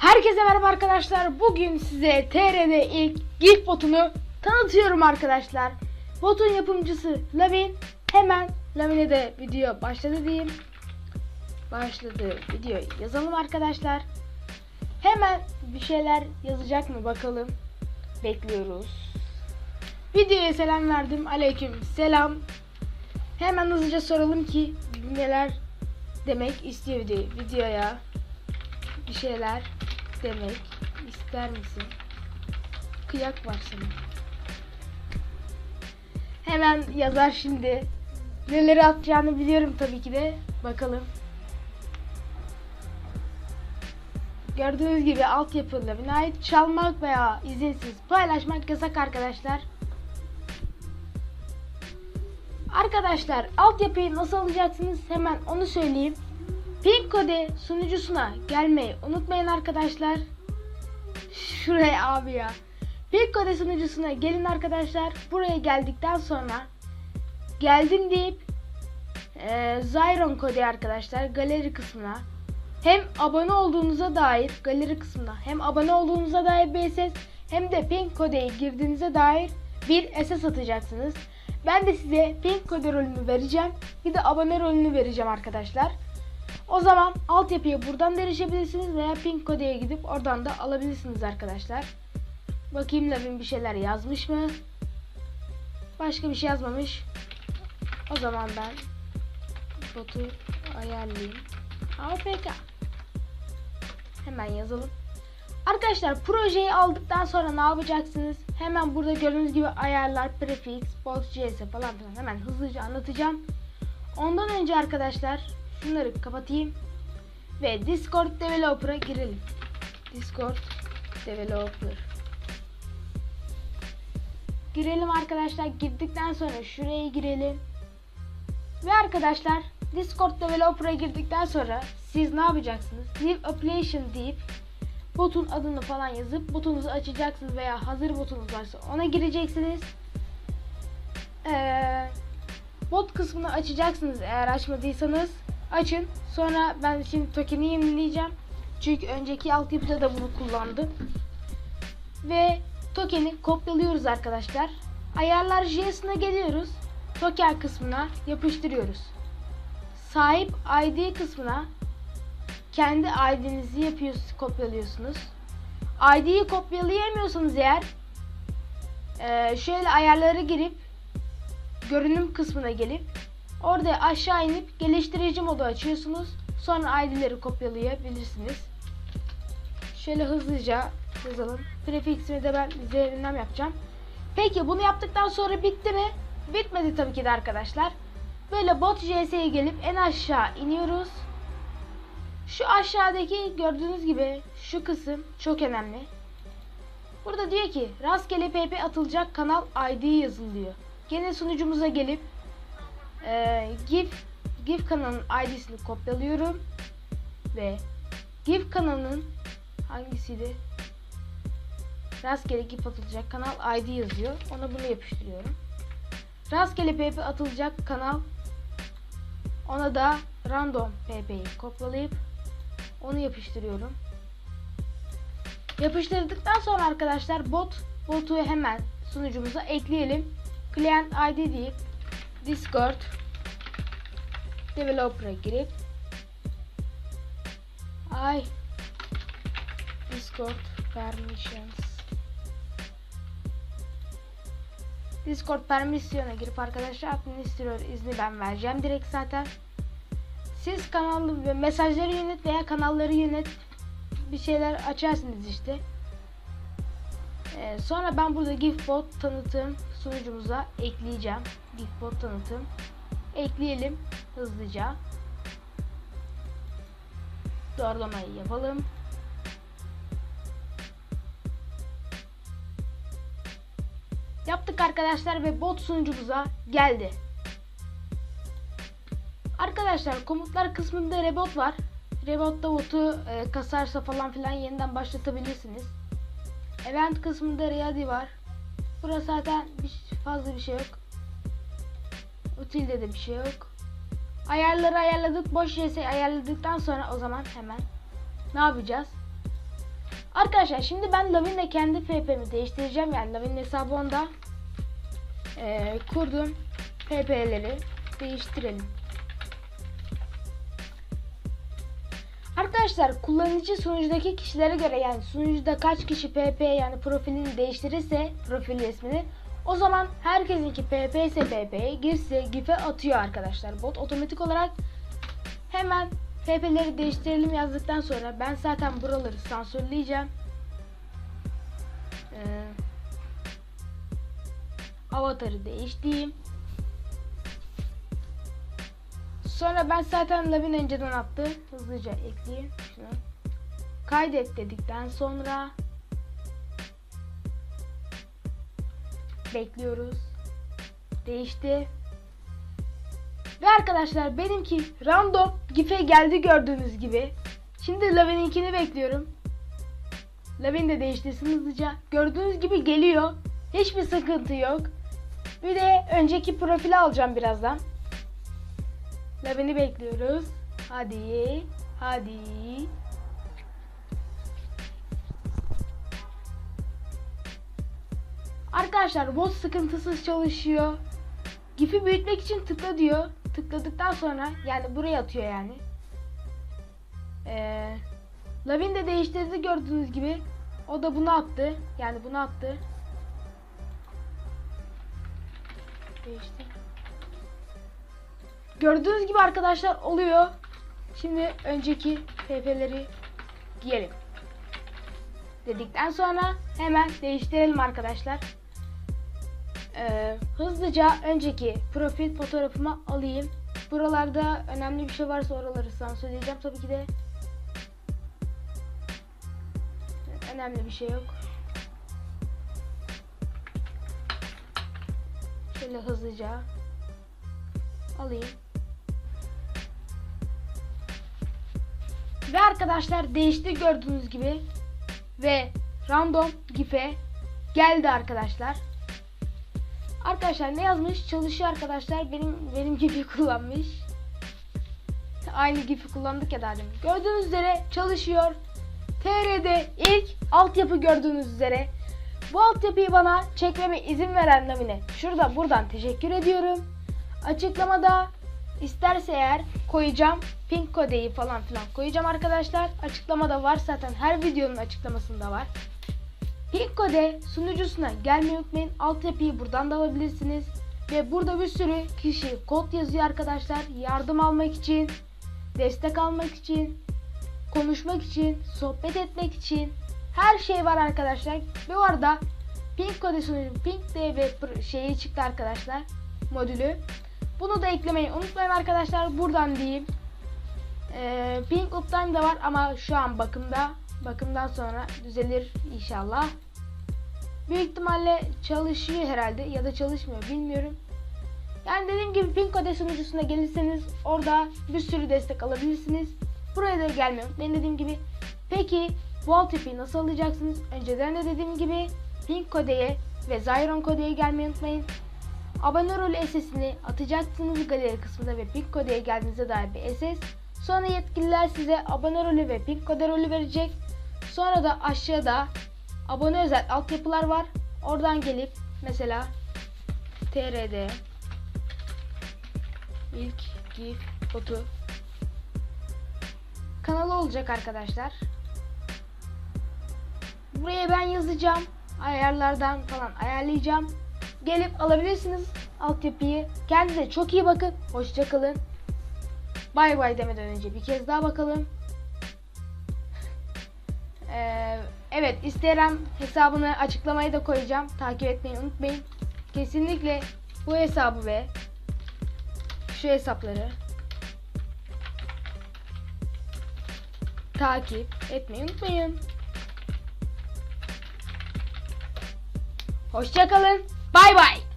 Herkese merhaba arkadaşlar. Bugün size TR'de ilk GIF botunu tanıtıyorum arkadaşlar. Botun yapımcısı Lavin. Hemen Lavin'e de video başladı diyeyim. Başladı video yazalım arkadaşlar. Hemen bir şeyler yazacak mı bakalım. Bekliyoruz. Videoya selam verdim. Aleyküm selam. Hemen hızlıca soralım ki neler demek istiyor video, videoya. Bir şeyler demek ister misin? Kıyak var senin. Hemen yazar şimdi. Neleri atacağını biliyorum tabii ki de. Bakalım. Gördüğünüz gibi altyapılı binayet çalmak veya izinsiz paylaşmak yasak arkadaşlar. Arkadaşlar altyapıyı nasıl alacaksınız hemen onu söyleyeyim. Pinkode sunucusuna gelmeyi unutmayın arkadaşlar. Şuraya abi ya. Pinkode sunucusuna gelin arkadaşlar. Buraya geldikten sonra geldim deyip e, Zyron kodu arkadaşlar galeri kısmına hem abone olduğunuza dair galeri kısmına hem abone olduğunuza dair bir SS hem de pin kodeye girdiğinize dair bir SS atacaksınız. Ben de size pin kode rolünü vereceğim. Bir de abone rolünü vereceğim arkadaşlar. O zaman altyapıya buradan da erişebilirsiniz veya pin kodeye gidip oradan da alabilirsiniz arkadaşlar. Bakayım Lavin bir şeyler yazmış mı? Başka bir şey yazmamış. O zaman ben botu ayarlayayım. APK. Hemen yazalım. Arkadaşlar projeyi aldıktan sonra ne yapacaksınız? Hemen burada gördüğünüz gibi ayarlar, prefix, bot, cs falan filan hemen hızlıca anlatacağım. Ondan önce arkadaşlar şunları kapatayım ve Discord Developer'a girelim. Discord Developer. Girelim arkadaşlar. Girdikten sonra şuraya girelim. Ve arkadaşlar Discord Developer'a girdikten sonra siz ne yapacaksınız? New Application deyip botun adını falan yazıp botunuzu açacaksınız veya hazır botunuz varsa ona gireceksiniz. Ee, bot kısmını açacaksınız eğer açmadıysanız açın. Sonra ben şimdi token'i yenileyeceğim. Çünkü önceki altyapıda da bunu kullandım. Ve token'i kopyalıyoruz arkadaşlar. Ayarlar JS'ine geliyoruz. Token kısmına yapıştırıyoruz. Sahip ID kısmına kendi ID'nizi yapıyorsunuz, kopyalıyorsunuz. ID'yi kopyalayamıyorsanız eğer şöyle ayarlara girip görünüm kısmına gelip orada aşağı inip geliştirici modu açıyorsunuz. Sonra ID'leri kopyalayabilirsiniz. Şöyle hızlıca yazalım. Prefiximi de ben üzerinden yapacağım. Peki bunu yaptıktan sonra bitti mi? Bitmedi tabii ki de arkadaşlar. Böyle bot JS'ye gelip en aşağı iniyoruz. Şu aşağıdaki gördüğünüz gibi şu kısım çok önemli. Burada diyor ki rastgele pp atılacak kanal ID yazılıyor. Gene sunucumuza gelip e, GIF GIF kanalının ID'sini kopyalıyorum ve GIF kanalının hangisiydi? Rastgele GIF atılacak kanal ID yazıyor. Ona bunu yapıştırıyorum. Rastgele pp atılacak kanal ona da random pp'yi kopyalayıp onu yapıştırıyorum. Yapıştırdıktan sonra arkadaşlar bot botu hemen sunucumuza ekleyelim. Client ID deyip Discord. Developer'a girip ay Discord permissions. Discord permisyona girip arkadaşlar administratör izni ben vereceğim direkt zaten. Siz kanalı mesajları yönet veya kanalları yönet. Bir şeyler açarsınız işte. Ee, sonra ben burada GIFBot tanıtım sunucumuza ekleyeceğim. GIFBot tanıtım. Ekleyelim hızlıca. Doğrulamayı yapalım. Yaptık arkadaşlar ve bot sunucumuza geldi. Arkadaşlar komutlar kısmında rebot var. Rebot'ta botu e, kasarsa falan filan yeniden başlatabilirsiniz. Event kısmında Ready var. Burası zaten bir, fazla bir şey yok. Utilde de bir şey yok. Ayarları ayarladık. Boş JS ayarladıktan sonra o zaman hemen ne yapacağız? Arkadaşlar şimdi ben Lavin'le kendi PP'mi değiştireceğim. Yani Lavin'in hesabı onda. Ee, kurdum. PP'leri değiştirelim. Arkadaşlar kullanıcı sunucudaki kişilere göre yani sunucuda kaç kişi PP yani profilini değiştirirse profil resmini o zaman herkesinki PP ise PP'ye girse GIF'e atıyor arkadaşlar. Bot otomatik olarak hemen PP'leri değiştirelim yazdıktan sonra ben zaten buraları sansürleyeceğim. Ee, avatarı değiştireyim. Sonra ben zaten Lavin önceden attı. Hızlıca ekleyeyim. Şunu. Kaydet dedikten sonra bekliyoruz. Değişti. Ve arkadaşlar benimki random gif'e geldi gördüğünüz gibi. Şimdi Lavin'inkini bekliyorum. Lavin de değiştirsin hızlıca. Gördüğünüz gibi geliyor. Hiçbir sıkıntı yok. Bir de önceki profili alacağım birazdan. Lavin'i bekliyoruz. Hadi. Hadi. Arkadaşlar bot sıkıntısız çalışıyor. Gif'i büyütmek için tıkla diyor. Tıkladıktan sonra yani buraya atıyor yani. Ee, Lavin de değiştirdi gördüğünüz gibi. O da bunu attı. Yani bunu attı. Değişti. Gördüğünüz gibi arkadaşlar oluyor. Şimdi önceki PP'leri giyelim. Dedikten sonra hemen değiştirelim arkadaşlar. Ee, hızlıca önceki profil fotoğrafımı alayım. Buralarda önemli bir şey varsa oraları sansürleyeceğim tabii ki de. Önemli bir şey yok. Şöyle hızlıca alayım. Ve arkadaşlar değişti gördüğünüz gibi. Ve random gif'e geldi arkadaşlar. Arkadaşlar ne yazmış? Çalışıyor arkadaşlar. Benim benim gibi kullanmış. Aynı gif'i kullandık ya daha demin. Gördüğünüz üzere çalışıyor. TR'de ilk altyapı gördüğünüz üzere. Bu altyapıyı bana çekmeme izin veren Lamine. Şurada buradan teşekkür ediyorum. Açıklamada isterse eğer koyacağım. Pink kodeyi falan filan koyacağım arkadaşlar. Açıklamada var zaten her videonun açıklamasında var. Pink kode sunucusuna gelmeyi unutmayın. Altyapıyı buradan da alabilirsiniz. Ve burada bir sürü kişi kod yazıyor arkadaşlar. Yardım almak için, destek almak için, konuşmak için, sohbet etmek için her şey var arkadaşlar. Bu arada Pink kode sunucu Pink DB şeyi çıktı arkadaşlar. Modülü. Bunu da eklemeyi unutmayın arkadaşlar. Buradan diyeyim. Ee, Pink Uptime da var ama şu an bakımda. Bakımdan sonra düzelir inşallah. Büyük ihtimalle çalışıyor herhalde ya da çalışmıyor bilmiyorum. Yani dediğim gibi Pink Kode sunucusuna gelirseniz orada bir sürü destek alabilirsiniz. Buraya da gelmeyi unutmayın dediğim gibi. Peki altyapıyı nasıl alacaksınız? Önceden de dediğim gibi Pink Kode'ye ve Zyron Kode'ye gelmeyi unutmayın. Abone rol SS'ini atacaksınız galeri kısmında ve Pink Kode'ye geldiğinizde dair bir SS. Sonra yetkililer size abone rolü ve Pink Kode rolü verecek. Sonra da aşağıda abone özel altyapılar var. Oradan gelip mesela TRD ilk GIF botu kanalı olacak arkadaşlar. Buraya ben yazacağım. Ayarlardan falan ayarlayacağım. Gelip alabilirsiniz altyapıyı. Kendinize çok iyi bakın. Hoşçakalın. Bay bay demeden önce bir kez daha bakalım. Ee, evet Instagram hesabını açıklamaya da koyacağım. Takip etmeyi unutmayın. Kesinlikle bu hesabı ve şu hesapları takip etmeyi unutmayın. Hoşçakalın. Bay bay.